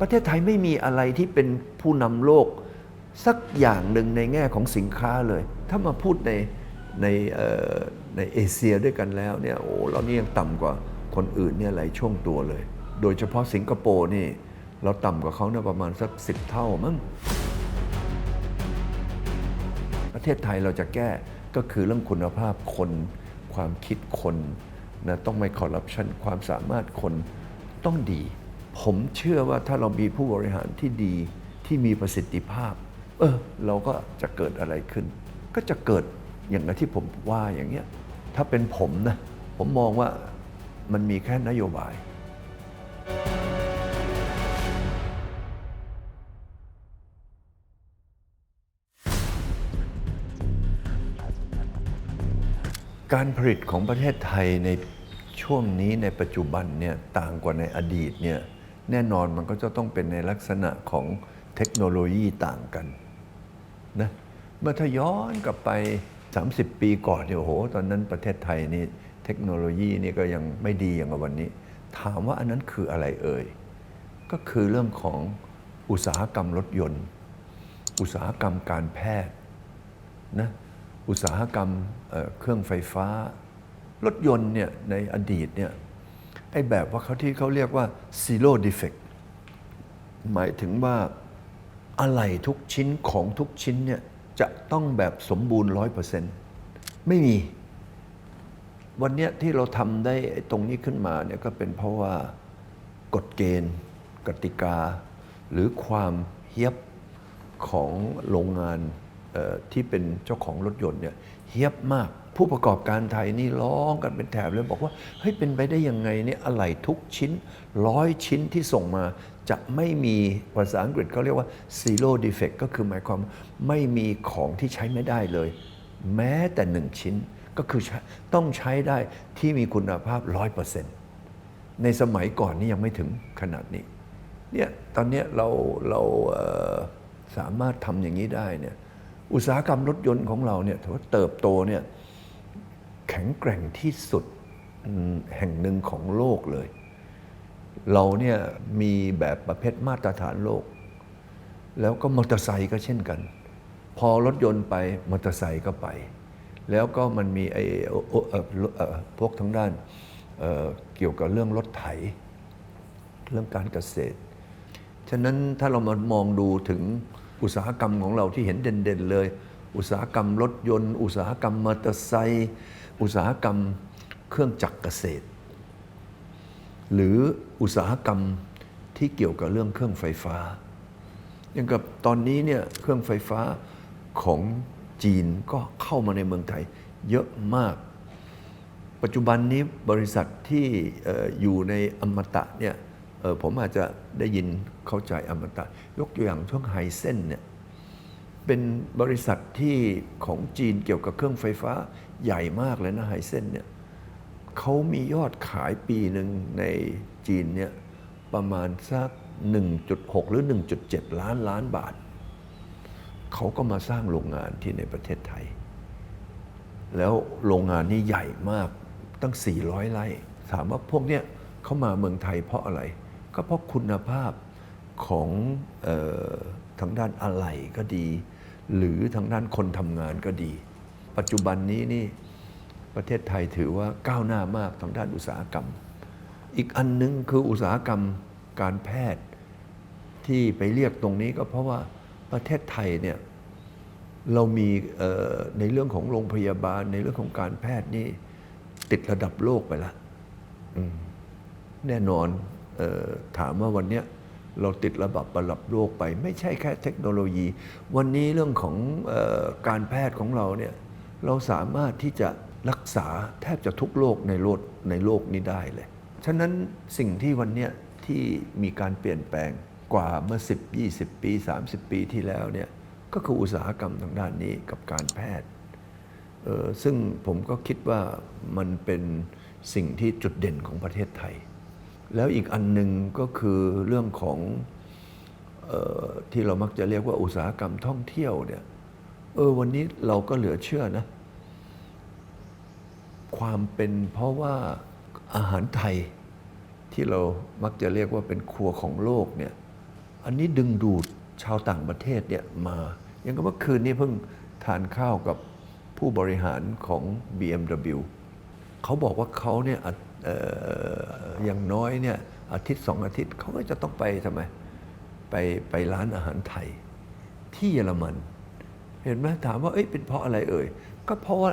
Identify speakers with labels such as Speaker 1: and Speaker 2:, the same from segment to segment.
Speaker 1: ประเทศไทยไม่มีอะไรที่เป็นผู้นำโลกสักอย่างหนึ่งในแง่ของสินค้าเลย ถ้ามาพูดในในในเอเชียด้วยกันแล้วเนี่ยโอ้เรานี่ยังต่ำกว่าคนอื่นเนี่ยหลายช่วงตัวเลย โดยเฉพาะสิงคโปร์นี่เราต่ำกว่าเขาเนี่ยประมาณสักสิบเท่ามั้งประเทศไทยเราจะแก้ก็คือเรื่องคุณภาพคน ความคิดคนนะต้องไม่คอร์รัปชันความสามารถคนต้องดี ผมเชื่อว่าถ้าเรามีผู้บริหารที่ดีที่มีประสิทธิภาพ เออ เราก็จะเกิดอะไรขึ้น ก็จะเกิดอย่างที่ผมว่าอย่างเงี้ยถ้าเป็นผมนะ ผมมองว่ามันมีแค่นโยบายการผลิตของประเทศไทยในช่วงนี้ในปัจจุบันเนี่ยต่างกว่าในอดีตเนี่ย แน่นอนมันก็จะต้องเป็นในลักษณะของเทคโนโลยีต่างกันนะเมื่อถ้าย้อนกลับไป 30 ปีก่อนเนี่ยโอ้โห ตอนนั้นประเทศไทยนี่เทคโนโลยีนี่ก็ยังไม่ดีอย่างวันนี้ ถามว่าอันนั้นคืออะไรเอ่ย ก็คือเรื่องของอุตสาหกรรมรถยนต์ อุตสาหกรรมการแพทย์นะอุตสาหกรรมเเครื่องไฟฟ้า รถยนต์เนี่ยในอดีตเนี่ย ไอ้แบบว่าเขาที่เขาเรียกว่า zero defect หมายถึงว่าอะไรทุกชิ้นของทุกชิ้นเนี่ยจะต้องแบบสมบูรณ์ร้อยเปอร์เซ็นต์ไม่มี วันนี้ที่เราทำได้ตรงนี้ขึ้นมาเนี่ยก็เป็นเพราะว่ากฎเกณฑ์ กติกา หรือความเฮียบของโรงงานที่เป็นเจ้าของรถยนต์เนี่ยเฮียบมาก ผู้ประกอบการไทยนี่ร้องกันเป็นแถบเลยบอกว่าเฮ้ยเป็นไปได้ยังไงเนี่ยอะไหล่ทุกชิ้นร้อยชิ้นที่ส่งมาจะไม่มีภาษาอังกฤษเขาเรียกว่า zero defect ก็คือหมายความไม่มีของที่ใช้ไม่ได้เลย แม้แต่หนึ่งชิ้นก็คือต้องใช้ได้ที่มีคุณภาพร้อยเปอร์เซ็นต์ในสมัยก่อนนี่ยังไม่ถึงขนาดนี้เนี่ยตอนนี้เราเราเสามารถทำอย่างนี้ได้เนี่ยอุตสาหกรรมรถยนต์ของเราเนี่ยถือว่าเติบโตเนี่ย แข็งแกร่งที่สุดแห่งหนึ่งของโลกเลย เราเนี่ยมีแบบประเภทมาตรฐานโลก แล้วก็มอเตอร์ไซค์ก็เช่นกัน พอรถยนต์ไปมอเตอร์ไซค์ก็ไป แล้วก็มันมีไอ้พวกทางด้านเเกี่ยวกับเรื่องรถไถ เรื่องการเกษตร ฉะนั้นถ้าเรามามองดูถึงอุตสาหกรรมของเราที่เห็นเด่นๆเลย อุตสาหกรรมรถยนต์ อุตสาหกรรมมอเตอร์ไซค์ อุตสาหกรรมเครื่องจักรเกษตร หรืออุตสาหกรรมที่เกี่ยวกับเรื่องเครื่องไฟฟ้า อย่างกับตอนนี้เนี่ยเครื่องไฟฟ้าของจีนก็เข้ามาในเมืองไทยเยอะมาก ปัจจุบันนี้บริษัทที่อยู่ในอมตะเนี่ยผมอาจจะได้ยินเข้าใจอมตะ ยกตัวอย่างช่วงไฮเซนเนี่ยเป็นบริษัทที่ของจีนเกี่ยวกับเครื่องไฟฟ้า ใหญ่มากเลยนะไฮเซนเนี่ยเขามียอดขายปีหนึ่งในจีนเนี่ยประมาณสัก 1.6 หรือ 1.7 ล้านล้านบาท เขาก็มาสร้างโรงงานที่ในประเทศไทย แล้วโรงงานนี้ใหญ่มากตั้ง 400 ไร่ ถามว่าพวกเนี้ยเขามาเมืองไทยเพราะอะไร ก็เพราะคุณภาพของออทางด้านอะไหล่ก็ดี หรือทางด้านคนทำงานก็ดี ปัจจุบันนี้นี่ประเทศไทยถือว่าก้าวหน้ามากทางด้านอุตสาหกรรม อีกอันหนึงคืออุตสาหกรรมการแพทย์ที่ไปเรียกตรงนี้ก็เพราะว่าประเทศไทยเนี่ยเรามีในเรื่องของโรงพยาบาลในเรื่องของการแพทย์นี่ติดระดับโลกไปแล้วแน่นอนออถามว่าวันนี้เราติดระดับระดับโลกไป ไม่ใช่แค่เทคโนโลยี วันนี้เรื่องของออการแพทย์ของเราเนี่ย เราสามารถที่จะรักษาแทบจะทุกโรคในโลกในโลกนี้ได้เลย ฉะนั้นสิ่งที่วันเนี้ยที่มีการเปลี่ยนแปลงกว่าเมื่อ 10 20 ปี 30 ปีที่แล้วเนี่ยก็คืออุตสาหกรรมทางด้านนี้กับการแพทย์เออซึ่งผมก็คิดว่ามันเป็นสิ่งที่จุดเด่นของประเทศไทย แล้วอีกอันหนึ่งก็คือเรื่องของออที่เรามักจะเรียกว่าอุตสาหกรรมท่องเที่ยวเนี่ย เออวันนี้เราก็เหลือเชื่อนะ ความเป็นเพราะว่าอาหารไทยที่เรามักจะเรียกว่าเป็นครัวของโลกเนี่ยอันนี้ดึงดูดชาวต่างประเทศเนี่ยมาย่างกับเมื่อคืนนี้เพิ่งทานข้าวกับผู้บริหารของ BMW เขาบอกว่าเขาเนี่ยอาเอ่ออย่างน้อยเนี่ยอาทิตย์สองอาทิตย์เขาก็จะต้องไปทำไมไปไปร้านอาหารไทยที่เยอรมัน เห็นไหมถามว่าเอ้ยเป็นเพราะอะไรเอ่ย ก็เพราะว่า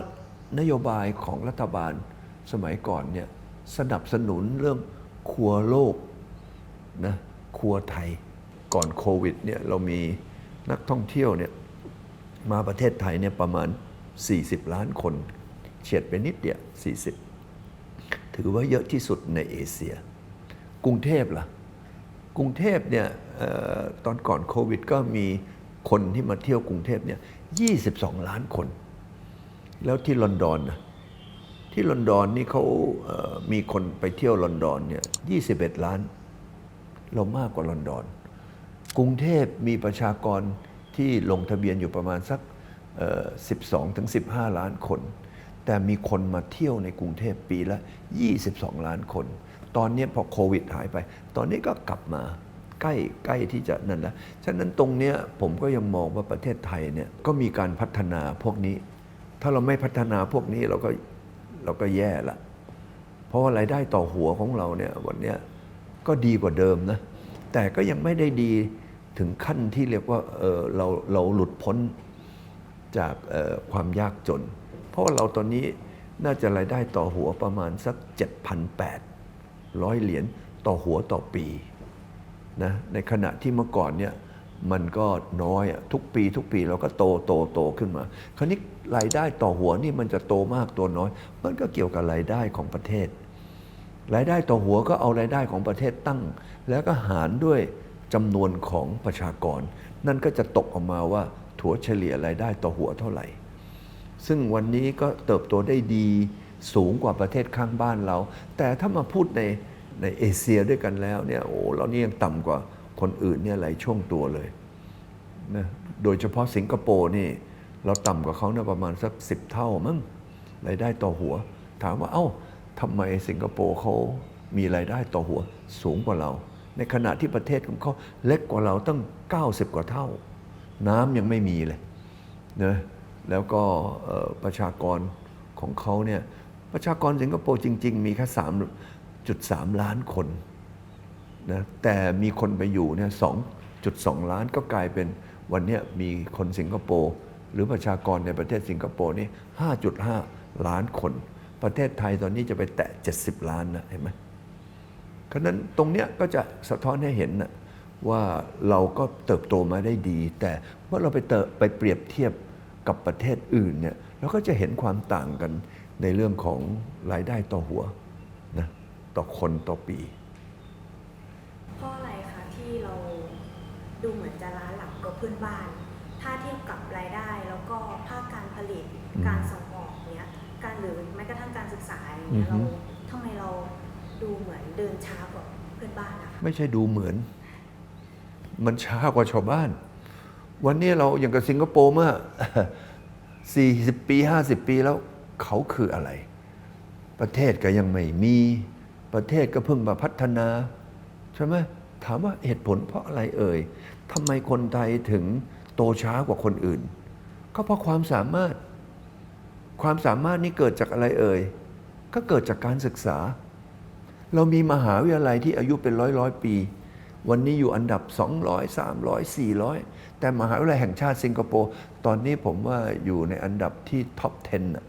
Speaker 1: นโยบายของรัฐบาลสมัยก่อนเนี่ยสนับสนุนเรื่องครัวโลกนะครัวไทยก่อนโควิดเนี่ยเรามีนักท่องเที่ยวเนี่ยมาประเทศไทยเนี่ยประมาณ 40 ล้านคน เฉียดไปนิดเดียว 40 ถือว่าเยอะที่สุดในเอเชีย กรุงเทพล่ะ กรุงเทพเนี่ยออตอนก่อนโควิด ก็มีคนที่มาเที่ยวกรุงเทพเนี่ย 22 ล้านคน แล้วที่ลอนดอนนะที่ลอนดอนนี่เขาเมีคนไปเที่ยวลอนดอนเนี่ย21 ล้าน เรามากกว่าลอนดอน กรุงเทพมีประชากรที่ลงทะเบียนอยู่ประมาณสักเอ่อ12ถึง15 ล้านคน แต่มีคนมาเที่ยวในกรุงเทพปีละ 22 ล้านคน ตอนนี้พอโควิดหายไป ตอนนี้ก็กลับมา ใกล้ใกล้ที่จะนั่นแล้วฉะนั้นตรงเนี้ยผมก็ยังมองว่าประเทศไทยเนี่ยก็มีการพัฒนาพวกนี้ ถ้าเราไม่พัฒนาพวกนี้เราก็เราก็แย่ละเพราะว่ารายได้ต่อหัวของเราเนี่ยวันเนี้ยก็ดีกว่าเดิมนะแต่ก็ยังไม่ได้ดีถึงขั้นที่เรียกว่าเออเราเราหลุดพ้นจากออความยากจน เพราะว่าเราตอนนี้น่าจะรายได้ต่อหัวประมาณสัก 7,800 เหรียญต่อหัวต่อปี นะในขณะที่เมื่อก่อนเนี่ยมันก็น้อยทุกปี ทุกปีเราก็โตโตโตขึ้นมา คราวนี้รายได้ต่อหัวนี่มันจะโตมากตัวน้อย มันก็เกี่ยวกับรายได้ของประเทศ รายได้ต่อหัวก็เอารายได้ของประเทศตั้ง แล้วก็หารด้วยจำนวนของประชากร นั่นก็จะตกออกมาว่าถัวเฉลี่ยรายได้ต่อหัวเท่าไหร่ ซึ่งวันนี้ก็เติบโตได้ดีสูงกว่าประเทศข้างบ้านเรา แต่ถ้ามาพูดใน ในเอเชียด้วยกันแล้วเนี่ยโอ้เรานี่ยังต่ำกว่าคนอื่นเนี่ยหลายช่วงตัวเลยนะโดยเฉพาะสิงคโปร์นี่ เราต่ำกว่าเขาเนี่ยประมาณสักสิบเท่ามั้งรายได้ต่อหัว ถามว่าเอ้าทำไมสิงคโปร์เขามีรายได้ต่อหัวสูงกว่าเรา ในขณะที่ประเทศของเขาเล็กกว่าเราตั้ง 90 กว่าเท่า น้ำยังไม่มีเลยนะแล้วก็ประชากรของเขาเนี่ยประชากรสิงคโปร์จริง ๆ มีแค่ 3.3ล้านคนนะแต่มีคนไปอยู่เนี่ย2.2 ล้านก็กลายเป็นวันนี้มีคนสิงคโปร์หรือประชากรในประเทศสิงคโปร์นี่ 5.5 ล้านคน ประเทศไทยตอนนี้จะไปแตะ 70 ล้านนะเห็นไหมเพราะนั้นตรงเนี้ยก็จะสะท้อนให้เห็นนะว่าเราก็เติบโตมาได้ดี แต่เมื่อเราไปเติไปเปรียบเทียบกับประเทศอื่นเนี่ยเราก็จะเห็นความต่างกันในเรื่องของรายได้ต่อหัว ต่อคนต่อปี
Speaker 2: เพราะอะไรคะที่เราดูเหมือนจะล้าหลังกับเพื่อนบ้าน ถ้าเทียบกับรายได้แล้วก็ภาคการผลิต
Speaker 1: อืม
Speaker 2: การส่งออกเนี้ยการหรือแม้กระทั่งการศึกษาอย่างเงี้ย
Speaker 1: อือฮึ
Speaker 2: เราทำไมเราดูเหมือนเดินช้ากว่าเพื่อนบ้านนะคะ
Speaker 1: ไม่ใช่ดูเหมือน มันช้ากว่าชาวบ้าน วันนี้เราอย่างกับสิงคโปร์เมื่อ 40 ปี 50 ปีแล้วเขาคืออะไร ประเทศก็ยังไม่มี ประเทศก็เพิ่งมาพัฒนาใช่ไหมถามว่าเหตุผลเพราะอะไรเอ่ยทำไมคนไทยถึงโตช้ากว่าคนอื่น ก็เพราะความสามารถ ความสามารถนี้เกิดจากอะไรเอ่ย ก็เกิดจากการศึกษา เรามีมหาวิทยาลัยที่อายุเป็นร้อยร้อยปี วันนี้อยู่อันดับ 200 300 400 แต่มหาวิทยาลัยแห่งชาติสิงคโปร์ตอนนี้ผมว่าอยู่ในอันดับที่ท็อป 10น่ะ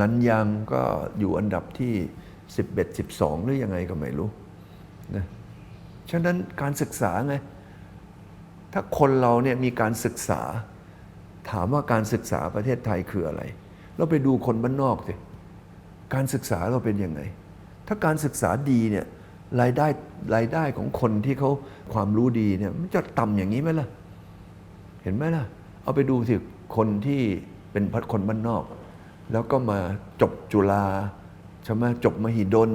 Speaker 1: นันยังก็อยู่อันดับที่ 11 12 หรือยังไงก็ไม่รู้นะฉะนั้นการศึกษาไง ถ้าคนเราเนี่ยมีการศึกษา ถามว่าการศึกษาประเทศไทยคืออะไร เราไปดูคนบ้านนอกสิการศึกษาเราเป็นยังไง ถ้าการศึกษาดีเนี่ยรายได้รายได้ของคนที่เขาความรู้ดีเนี่ยมันจะต่ำอย่างนี้ไหมล่ะ เห็นไหมล่ะ เอาไปดูสิคนที่เป็นพัดคนบ้านนอก แล้วก็มาจบจุฬา ใช่ไหมจบมหิดล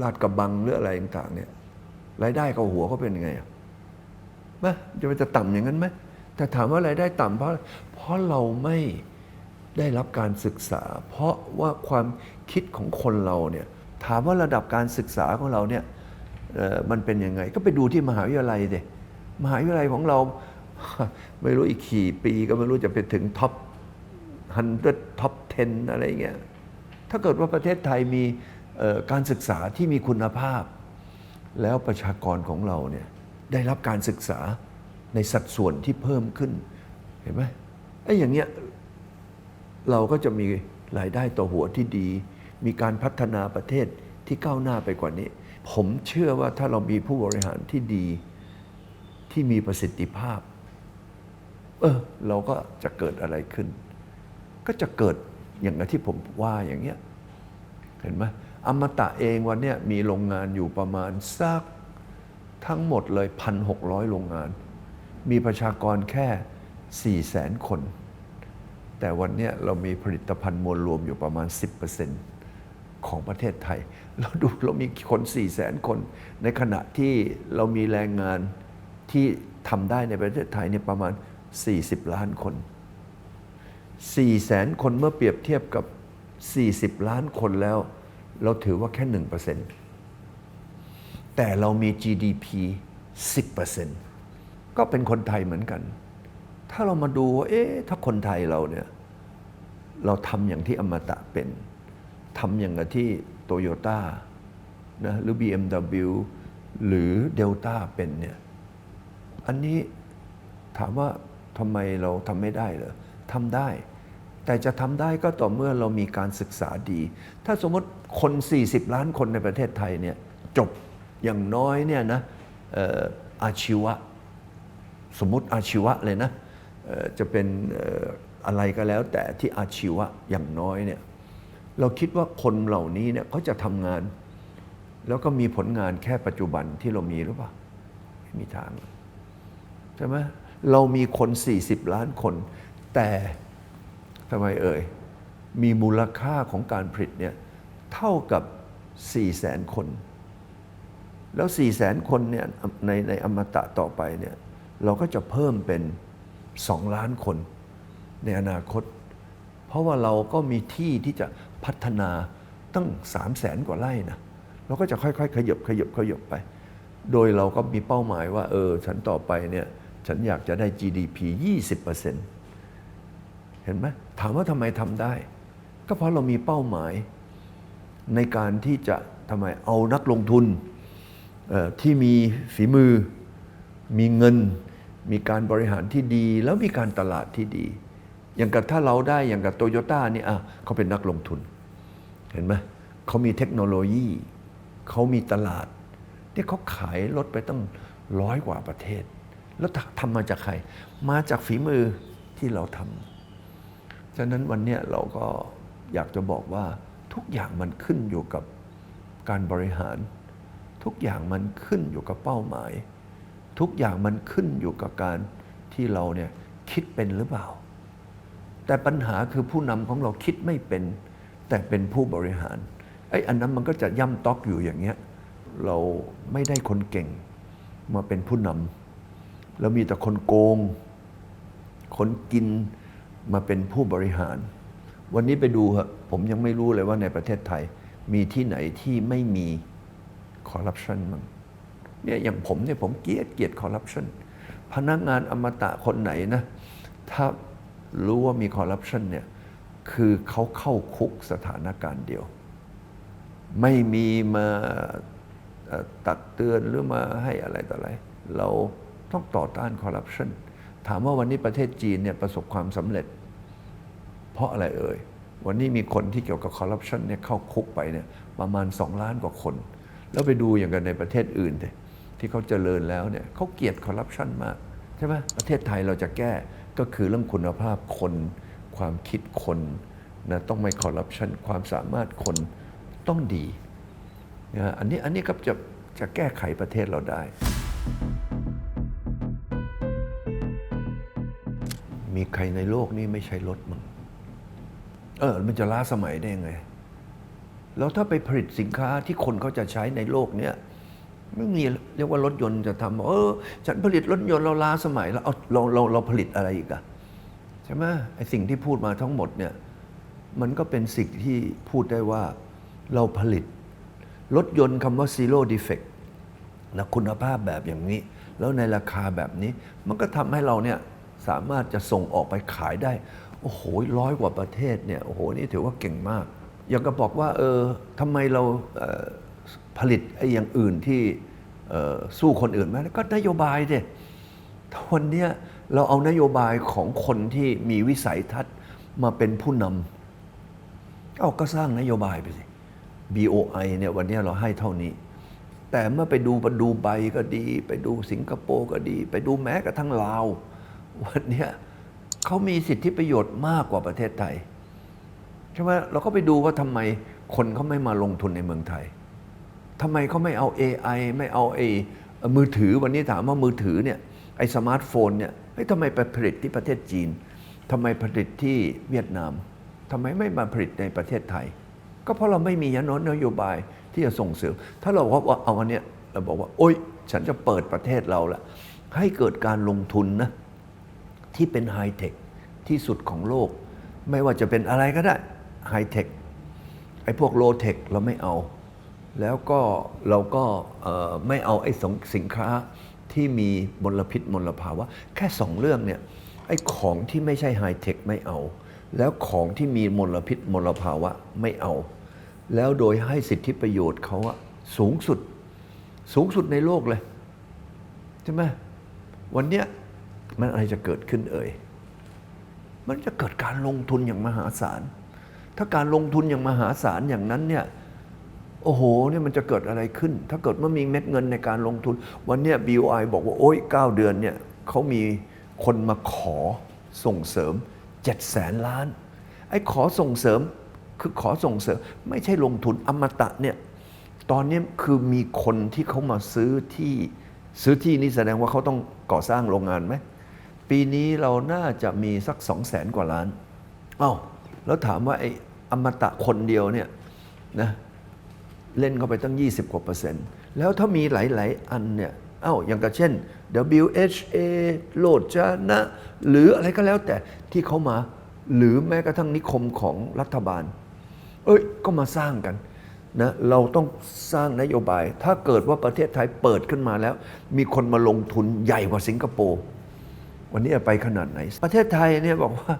Speaker 1: ลาดกระบังหรืออะไรต่างๆเนี่ยรายได้เขาหัวเขาเป็นยังไงอะไหมจะมันจะต่ำอย่างนั้นไหมแต่ถามว่ารายได้ต่ำเพราะเพราะเราไม่ได้รับการศึกษา เพราะว่าความคิดของคนเราเนี่ยถามว่าระดับการศึกษาของเราเนี่ยเออมันเป็นยังไง ก็ไปดูที่มหาวิทยาลัยเดมหาวิทยาลัยของเรา ไม่รู้อีกขี่ปีก็ไม่รู้จะไปถึงท็อปฮันเดท็อป 10 อะไรเงี้ย ถ้าเกิดว่าประเทศไทยมีการศึกษาที่มีคุณภาพ แล้วประชากรของเราเนี่ยได้รับการศึกษาในสัดส่วนที่เพิ่มขึ้นเห็นไหมไอ้อย่างเงี้ยเราก็จะมีรายได้ต่อหัวที่ดี มีการพัฒนาประเทศที่ก้าวหน้าไปกว่านี้ ผมเชื่อว่าถ้าเรามีผู้บริหารที่ดีที่มีประสิทธิภาพ เออเราก็จะเกิดอะไรขึ้น ก็จะเกิด อย่างที่ผมว่าอย่างเงี้ยเห็นไหมอมตะเองวันเนี้ยมีโรงงานอยู่ประมาณสักทั้งหมดเลย1,600 โรงงาน มีประชากรแค่ 4 0 0แสนคน แต่วันนี้เรามีผลิตภัณฑ์มวลรวมอยู่ประมาณ 10%ของประเทศไทย เราดูเรามีคน4 0 0แสนคน ในขณะที่เรามีแรงงานที่ทำได้ในประเทศไทยเนี่ยประมาณ 40 ล้านคน 4แสนคนเมื่อเปรียบเทียบกับ 40 ล้านคนแล้ว เราถือว่าแค่ 1%แต่เรามี GDP 10%ก็เป็นคนไทยเหมือนกัน ถ้าเรามาดูว่าเอ๊ะถ้าคนไทยเราเนี่ยเราทำอย่างที่อมตะเป็นทำอย่างกับที่โตโยต้านะหรือ BMW หรือเดลต้าเป็นเนี่ยอันนี้ถามว่าทำไมเราทำไม่ได้เหรอทำได้ แต่จะทำได้ก็ต่อเมื่อเรามีการศึกษาดี ถ้าสมมติคน 40 ล้านคนในประเทศไทยเนี่ยจบอย่างน้อยเนี่ยนะอาชีวะ สมมติอาชีวะเลยนะจะเป็นเอ่ออะไรก็แล้วแต่ที่อาชีวะอย่างน้อยเนี่ยเราคิดว่าคนเหล่านี้เนี่ยเขาจะทำงาน แล้วก็มีผลงานแค่ปัจจุบันที่เรามีหรือเปล่าไม่มีทางใช่ไหมเรามีคน 40 ล้านคน แต่ ทำไมเอ่ย มีมูลค่าของการผลิตเนี่ยเท่ากับ4แสนคน แล้ว4แสนคนเนี่ยในในอมตะต่อไปเนี่ยเราก็จะเพิ่มเป็น 2 ล้านคนในอนาคต เพราะว่าเราก็มีที่ที่จะพัฒนาตั้ง 3 0 0แสนกว่าไร่นะเราก็จะค่อยๆ ขยบขยบขยบไป โดยเราก็มีเป้าหมายว่าเออฉันต่อไปเนี่ยฉันอยากจะได้ GDP 20%เห็นไหม ถามว่าทำไมทำได้ ก็เพราะเรามีเป้าหมายในการที่จะทำไมเอานักลงทุนที่มีฝีมือ มีเงิน มีการบริหารที่ดี แล้วมีการตลาดที่ดี อย่างกับถ้าเราได้อย่างกับโตโยต้านี่อะเขาเป็นนักลงทุน เห็นไหมเขามีเทคโนโลยี เขามีตลาดที่เขาขายรถไปตั้งร้อยกว่าประเทศ แล้วทำมาจากใคร มาจากฝีมือที่เราทำ ฉะนั้นวันนี้เราก็อยากจะบอกว่าทุกอย่างมันขึ้นอยู่กับการบริหาร ทุกอย่างมันขึ้นอยู่กับเป้าหมาย ทุกอย่างมันขึ้นอยู่กับการที่เราเนี่ยคิดเป็นหรือเปล่า แต่ปัญหาคือผู้นำของเราคิดไม่เป็น แต่เป็นผู้บริหารไอ้อันนั้นมันก็จะย่ำต๊อกอยู่อย่างเงี้ยเราไม่ได้คนเก่งมาเป็นผู้นำแล้วมีแต่คนโกง คนกิน มาเป็นผู้บริหาร วันนี้ไปดูเหอะผมยังไม่รู้เลยว่าในประเทศไทย มีที่ไหนที่ไม่มีคอร์รัปชันมั้งเนี่ยอย่างผมเนี่ยผมเกลียดเกลียดคอร์รัปชันพนักงานอมตะคนไหนนะ ถ้ารู้ว่ามีคอร์รัปชันเนี่ยคือเขาเข้าคุกสถานการณ์เดียว ไม่มีมาตักเตือนหรือมาให้อะไรต่ออะไร เราต้องต่อต้านคอร์รัปชัน ถามว่าวันนี้ประเทศจีนเนี่ยประสบความสำเร็จ เพราะอะไรเอ่ย วันนี้มีคนที่เกี่ยวกับคอร์รัปชันเนี่ยเข้าคุกไปเนี่ยประมาณ 2 ล้านกว่าคน แล้วไปดูอย่างกันในประเทศอื่นเถอะที่เขาเจริญแล้วเนี่ยเขาเกลียดคอร์รัปชันมากใช่ไหมประเทศไทยเราจะแก้ก็คือเรื่องคุณภาพคน ความคิดคนนะต้องไม่คอร์รัปชันความสามารถคนต้องดีนะอันนี้อันนี้ก็จะจะแก้ไขประเทศเราได้ มีใครในโลกนี้ไม่ใช่รถมั้งเออ มันจะล้าสมัยได้ยังไง แล้วถ้าไปผลิตสินค้าที่คนเขาจะใช้ในโลกเนี้ยไม่มีเรียกว่ารถยนต์จะทำเออ ฉันผลิตรถยนต์เราล้าสมัยแล้วเอาเราเราเราผลิตอะไรอีกอะใช่ไหมไอสิ่งที่พูดมาทั้งหมดเนี่ย มันก็เป็นสิ่งที่พูดได้ว่าเราผลิต รถยนต์คำว่า zero defect นะคุณภาพแบบอย่างนี้ แล้วในราคาแบบนี้ มันก็ทำให้เราเนี่ย สามารถจะส่งออกไปขายได้ โอ้โหร้อยกว่าประเทศเนี่ยโอ้โหนี่ถือว่าเก่งมาก อย่างก็บอกว่าเออทำไมเราเออผลิตไอ้อย่างอื่นที่ออสู้คนอื่นไหมก็นโยบายเนี่วันนี้เราเอานโยบายของคนที่มีวิสัยทัศน์มาเป็นผู้นำเอาก็สร้างนโยบายไปสิ BOI เนี่ยวันนี้เราให้เท่านี้ แต่เมื่อไปดูปดูไบก็ดี ไปดูสิงคโปร์ก็ดี ไปดูแม้กระทั่งลาว วันนี้เขามีสิทธิประโยชน์มากกว่าประเทศไทยใช่ไหมเราก็ไปดูว่าทำไมคนเขาไม่มาลงทุนในเมืองไทยทำไมเขาไม่เอา AI ไม่เอาไอ้มือถือวันนี้ถามว่ามือถือเนี่ยไอ้สมาร์ทโฟนเนี่ยเฮ้ยทำไมไปผลิตที่ประเทศจีนทำไมผลิตที่เวียดนามทำไมไม่มาผลิตในประเทศไทย ก็เพราะเราไม่มียานนโยบายที่จะส่งเสริมถ้าเราบอกว่าเอาอันนี้เราบอกว่า โอ๊ย ฉันจะเปิดประเทศเราละให้เกิดการลงทุนนะ ที่เป็นไฮเทคที่สุดของโลก ไม่ว่าจะเป็นอะไรก็ได้ไฮเทคไอ้พวกโลเทคเราไม่เอา แล้วก็เราก็ไม่เอาไอ้สงสินค้าที่มีมลพิษมลภาวะ แค่สองเรื่องเนี่ยไอ้ของที่ไม่ใช่ไฮเทคไม่เอา แล้วของที่มีมลพิษมลภาวะไม่เอา แล้วโดยให้สิทธิประโยชน์เขาอะสูงสุด สูงสุดในโลกเลย ใช่ไหมวันเนี้ย มันอะไรจะเกิดขึ้นเอ่ย มันจะเกิดการลงทุนอย่างมหาศาล ถ้าการลงทุนอย่างมหาศาลอย่างนั้นเนี่ย โอ้โห เนี่ยมันจะเกิดอะไรขึ้น ถ้าเกิดว่ามีเม็ดเงินในการลงทุน วันเนี้ย BOI บอกว่า โอ้ย9เดือนเนี่ยเขามีคนมาขอส่งเสริม7แสนล้าน ไอ้ขอส่งเสริมคือขอส่งเสริม ไม่ใช่ลงทุนอมตะเนี่ย ตอนนี้คือมีคนที่เขามาซื้อที่ซื้อที่นี่แสดงว่าเขาต้องก่อสร้างโรงงานไหม ปีนี้เราน่าจะมีสักสองแสนกว่าล้านอ้าวแล้วถามว่าไอ้อมตะคนเดียวเนี่ยนะเล่นเข้าไปตั้ง 20 กว่าเปอร์เซ็นต์ แล้วถ้ามีหลาย ๆ อันเนี่ยเอ้าอย่างกับเช่น WHA โลดจานะ หรืออะไรก็แล้วแต่ที่เขามา หรือแม้กระทั่งนิคมของรัฐบาล เอ้ย ก็มาสร้างกันนะเราต้องสร้างนโยบาย ถ้าเกิดว่าประเทศไทยเปิดขึ้นมาแล้ว มีคนมาลงทุนใหญ่กว่าสิงคโปร์ วันนี้ไปขนาดไหน ประเทศไทยเนี่ยบอกว่า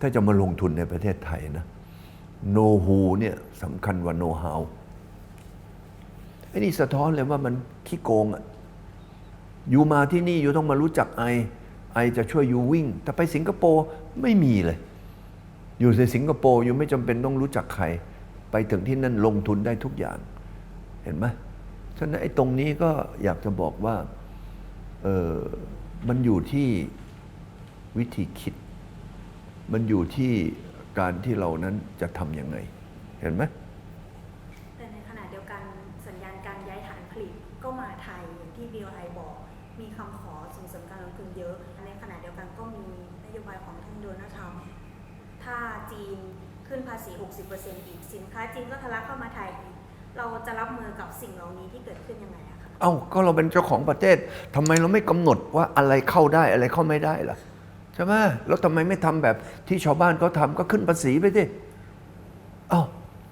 Speaker 1: ถ้าจะมาลงทุนในประเทศไทยนะโนฮูเนี่ยสำคัญกว่าโนฮาวไอ้นี่สะท้อนเลยว่ามันขี้โกงอะอยู่มาที่นี่อยู่ต้องมารู้จักไอไอจะช่วยอยู่วิ่ง แต่ไปสิงคโปร์ไม่มีเลย อยู่ในสิงคโปร์อยู่ไม่จำเป็นต้องรู้จักใคร ไปถึงที่นั่นลงทุนได้ทุกอย่าง เห็นไหมฉะนั้นไอ้ตรงนี้ก็อยากจะบอกว่าเออมันอยู่ที่ วิธีคิด มันอยู่ที่การที่เรานั้นจะทำยังไง เห็นไหม
Speaker 2: แต่ในขณะเดียวกันสัญญาณการย้ายฐานผลิตก็มาไทยอย่างที่ BOI บอก มีคำขอส่งเสริมการลงทุนเยอะ ในขณะเดียวกันก็มีนโยบายของท่านโดนัลด์ทรัมป์ถ้าจีนขึ้นภาษี 60%อีกสินค้าจีนก็ทะลักเข้ามาไทยอีกเราจะรับมือกับสิ่งเหล่านี้ที่เกิดขึ้นยังไงอะคะ
Speaker 1: เอ้าก็เราเป็นเจ้าของประเทศทำไมเราไม่กำหนดว่าอะไรเข้าได้อะไรเข้าไม่ได้ล่ะใช่ไหมแล้วทำไมไม่ทำแบบที่ชาวบ้านเขาทำก็ขึ้นภาษีไปสิเอ้า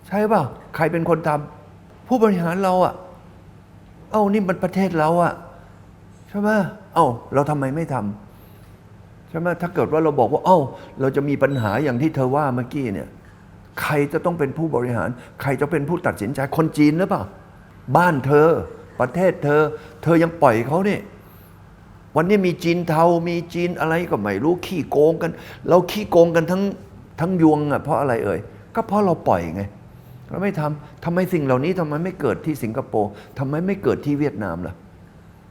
Speaker 1: ใช่ป่าใครเป็นคนทำผู้บริหารเราอะเอ้านี่มันประเทศเราอะใช่ไหมเอ้าเราทำไมไม่ทำใช่ไหมถ้าเกิดว่าเราบอกว่า เอ้า เราจะมีปัญหาอย่างที่เธอว่าเมื่อกี้เนี่ย ใครจะต้องเป็นผู้บริหาร ใครจะเป็นผู้ตัดสินใจคนจีนหรือเปล่า บ้านเธอ ประเทศเธอ เธอยังปล่อยเขาเนี่ย วันนี้มีจีนเทา มีจีนอะไรก็ไม่รู้ขี้โกงกัน เราขี้โกงกันทั้งทั้งยวงอะเพราะอะไรเอ่ย ก็เพราะเราปล่อยไง เราไม่ทำทำไมสิ่งเหล่านี้ทำไมไม่เกิดที่สิงคโปร์ทำไมไม่เกิดที่เวียดนามล่ะ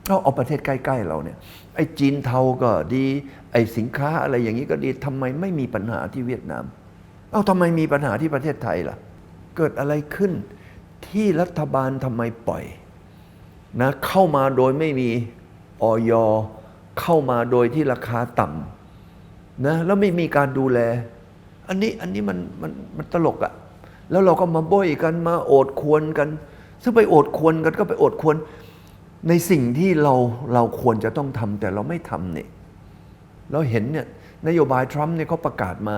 Speaker 1: เราเอาประเทศใกล้ๆเราเนี่ย ไอ้จีนเทาก็ดี ไอ้สินค้าอะไรอย่างนี้ก็ดีทำไมไม่มีปัญหาที่เวียดนาม เอ้าทำไมมีปัญหาที่ประเทศไทยล่ะ เกิดอะไรขึ้นที่รัฐบาลทำไมปล่อยนะเข้ามาโดยไม่มี ออยเข้ามาโดยที่ราคาต่ำนะแล้วไม่มีการดูแล อันนี้อันนี้มันมันมันตลกอะแล้วเราก็มาโบยกันมาโอดควรกัน ซึ่งไปโอดควรกันก็ไปโอดควร ในสิ่งที่เราเราควรจะต้องทำแต่เราไม่ทำเนี่ยเราเห็นเนี่ยนโยบายทรัมป์เนี่ยเขาประกาศมา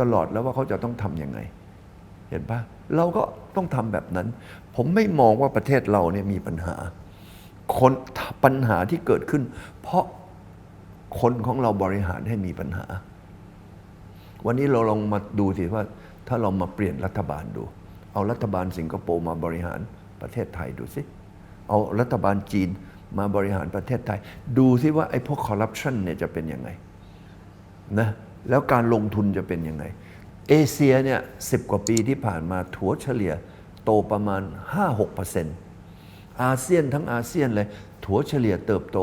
Speaker 1: ตลอดแล้วว่าเขาจะต้องทำยังไง เห็นปะเราก็ต้องทำแบบนั้น ผมไม่มองว่าประเทศเราเนี่ยมีปัญหา คนปัญหาที่เกิดขึ้น เพราะคนของเราบริหารให้มีปัญหา วันนี้เราลองมาดูสิว่า ถ้าเรามาเปลี่ยนรัฐบาลดู เอารัฐบาลสิงคโปร์มาบริหารประเทศไทยดูสิเอารัฐบาลจีนมาบริหารประเทศไทย ดูสิว่าไอ้พวกคอร์รัปชันเนี่ยจะเป็นยังไงนะแล้วการลงทุนจะเป็นยังไง เอเชียเนี่ยสิบกว่าปีที่ผ่านมาถัวเฉลี่ยโตประมาณ 5-6%อร์เซ็นต์ อาเซียนทั้งอาเซียนเลย ถัวเฉลี่ยเติบโต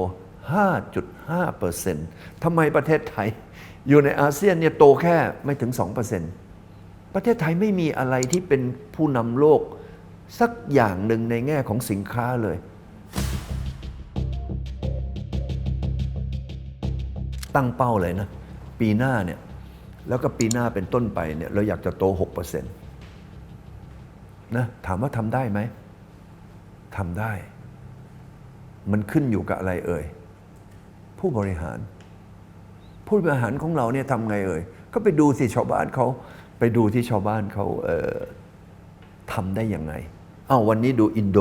Speaker 1: 5.5%ทำไมประเทศไทย อยู่ในอาเซียนเนี่ยโตแค่ไม่ถึง 2%ประเทศไทยไม่มีอะไรที่เป็นผู้นำโลก สักอย่างหนึ่งในแง่ของสินค้าเลย ตั้งเป้าเลยนะ ปีหน้าเนี่ยแล้วก็ปีหน้าเป็นต้นไปเนี่ยเราอยากจะโต 6%นะถามว่าทำได้ไหม ทำได้ มันขึ้นอยู่กับอะไรเอ่ย ผู้บริหาร ผู้บริหารของเราเนี่ยทำไงเอ่ย ก็ไปดูสิชาวบ้านเขาไปดูที่ชาวบ้านเขาเออทำได้ยังไงอ้าววันนี้ดูอินโด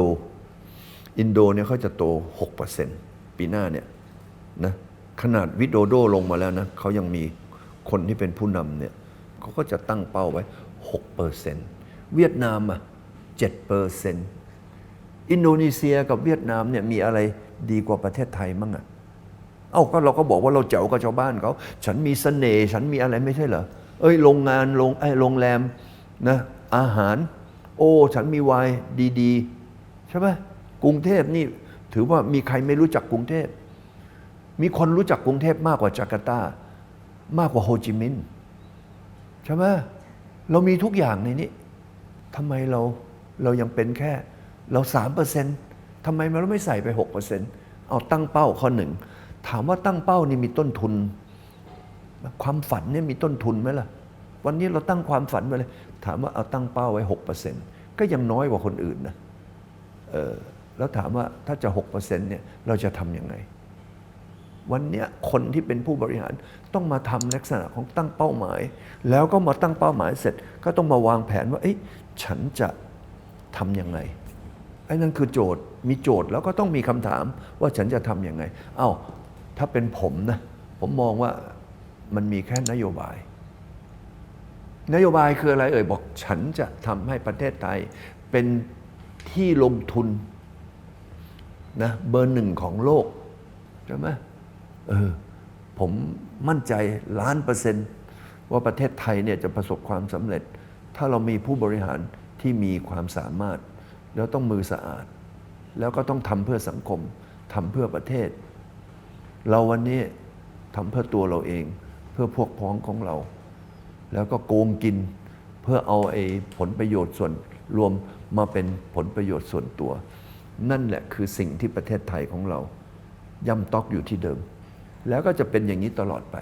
Speaker 1: อินโดเนี่ยเขาจะโต 6%ปีหน้าเนี่ยนะขนาดวิดโดโดลงมาแล้วนะเขายังมีคนที่เป็นผู้นำเนี่ยเขาก็จะตั้งเป้าไว้ 6%เวียดนามอะ7% อินโดนีเซียกับเวียดนามเนี่ยมีอะไรดีกว่าประเทศไทยมั้งอะเอ้าก็เราก็บอกว่าเราเจ๋วกับชาวบ้านเขา ฉันมีเสน่ห์ฉันมีอะไรไม่ใช่เหรอ เอ้ยโรงงานโรงไอ้โรงแรมนะอาหาร โอ้ฉันมีวน์ดีๆใช่ไหมกรุงเทพนี่ถือว่ามีใครไม่รู้จักกรุงเทพ มีคนรู้จักกรุงเทพมากกว่าจาการ์ตา มากกว่าโฮจิมินห์ใช่ไหมเรามีทุกอย่างในนี้ทำไมเราเรายังเป็นแค่ เราสามเปอร์เซ็นต์ทำไมเราไม่ใส่ไปหกเปอร์เซ็นต์เอาตั้งเป้าข้อหนึ่ง ถามว่าตั้งเป้านี่มีต้นทุน ความฝันเนี่ยมีต้นทุนไหมล่ะ วันนี้เราตั้งความฝันไปเลย ถามว่าเอาตั้งเป้าไว้หกเปอร์เซ็นต์ก็ยังน้อยกว่าคนอื่นนะเออแล้วถามว่าถ้าจะหกเปอร์เซ็นต์เนี่ยเราจะทำยังไง วันนี้คนที่เป็นผู้บริหารต้องมาทำลักษณะของตั้งเป้าหมาย แล้วก็มาตั้งเป้าหมายเสร็จ ก็ต้องมาวางแผนว่าเอ๊ะฉันจะทำยังไง ไอ้นั่นคือโจทย์มีโจทย์แล้วก็ต้องมีคำถามว่าฉันจะทำยังไง เอ้า ถ้าเป็นผมนะ ผมมองว่ามันมีแค่นโยบาย นโยบายคืออะไรเอ่ยบอกฉันจะทำให้ประเทศไทย เป็นที่ลงทุนนะเบอร์หนึ่งของโลก ใช่ไหมเออผมมั่นใจล้านเปอร์เซนต์ว่าประเทศไทยเนี่ยจะประสบความสำเร็จ ถ้าเรามีผู้บริหารที่มีความสามารถ แล้วต้องมือสะอาด แล้วก็ต้องทำเพื่อสังคมทำเพื่อประเทศ เราวันนี้ทำเพื่อตัวเราเอง เพื่อพวกพ้องของเรา แล้วก็โกงกินเพื่อเอาไอ้ผลประโยชน์ส่วนรวมมาเป็นผลประโยชน์ส่วนตัว นั่นแหละคือสิ่งที่ประเทศไทยของเรา ย่ำตอกอยู่ที่เดิม แล้วก็จะเป็นอย่างนี้ตลอดไป